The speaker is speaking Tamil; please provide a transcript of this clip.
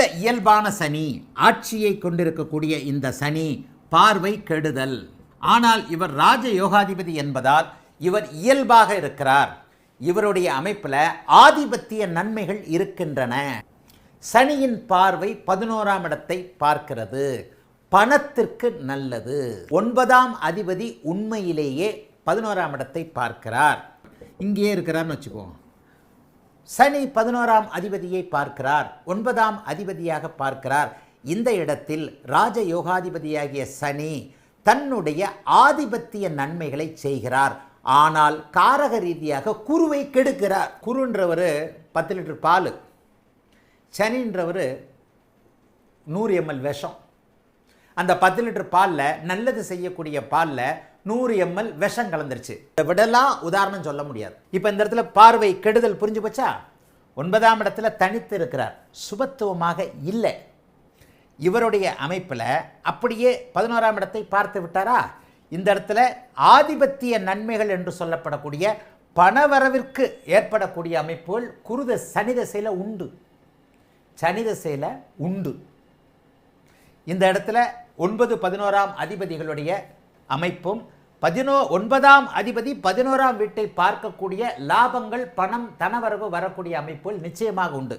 இந்த இயல்பான சனி ஆட்சியை கொண்டிருக்கக்கூடிய இந்த சனி பார்வை கெடுதல். ஆனால் இவர் ராஜ யோகாதிபதி என்பதால் இவர் இயல்பாக இருக்கிறார். இவருடைய அமைப்பில் ஆதிபத்திய நன்மைகள் இருக்கின்றன. சனியின் பார்வை பதினோராம் இடத்தை பார்க்கிறது. பணத்திற்கு நல்லது. ஒன்பதாம் அதிபதி உண்மையிலேயே பதினோராம் இடத்தை பார்க்கிறார். இங்கேயே இருக்கிறார்னு வச்சுக்கோங்க சனி பதினோராம் அதிபதியை பார்க்கிறார் ஒன்பதாம் அதிபதியாக பார்க்கிறார். இந்த இடத்தில் ராஜ யோகாதிபதியாகிய சனி தன்னுடைய ஆதிபத்திய நன்மைகளை செய்கிறார். ஆனால் காரக ரீதியாக குருவை கெடுக்கிறார். குருன்றவர் பத்து லிட்டர் பால். சனின்றவர் நூறு எம்எல் விஷம். அந்த பத்து லிட்டர் பாலில் நல்லது செய்யக்கூடிய பாலில் நூறு எம்எல் விஷம் கலந்துருச்சு. இதை விடலாம் உதாரணம் சொல்ல முடியாது. இப்போ இந்த இடத்துல பார்வை கெடுதல் புரிஞ்சு போச்சா? ஒன்பதாம் இடத்துல தனித்து இருக்கிறார். சுபத்துவமாக இல்லை. இவருடைய அமைப்பில் அப்படியே பதினோராம் இடத்தை பார்த்து விட்டாரா? இந்த இடத்துல ஆதிபத்திய நன்மைகள் என்று சொல்லப்படக்கூடிய பணவரவிற்கு ஏற்படக்கூடிய அமைப்புகள் குருத சனிதசையில் உண்டு. சனிதசையில் உண்டு. இந்த இடத்துல ஒன்பது பதினோராம் அதிபதிகளுடைய அமைப்பும் பதினோ ஒன்பதாம் அதிபதி பதினோராம் வீட்டை பார்க்கக்கூடிய லாபங்கள் பணம் தனவரவு வரக்கூடிய அமைப்புகள் நிச்சயமாக உண்டு.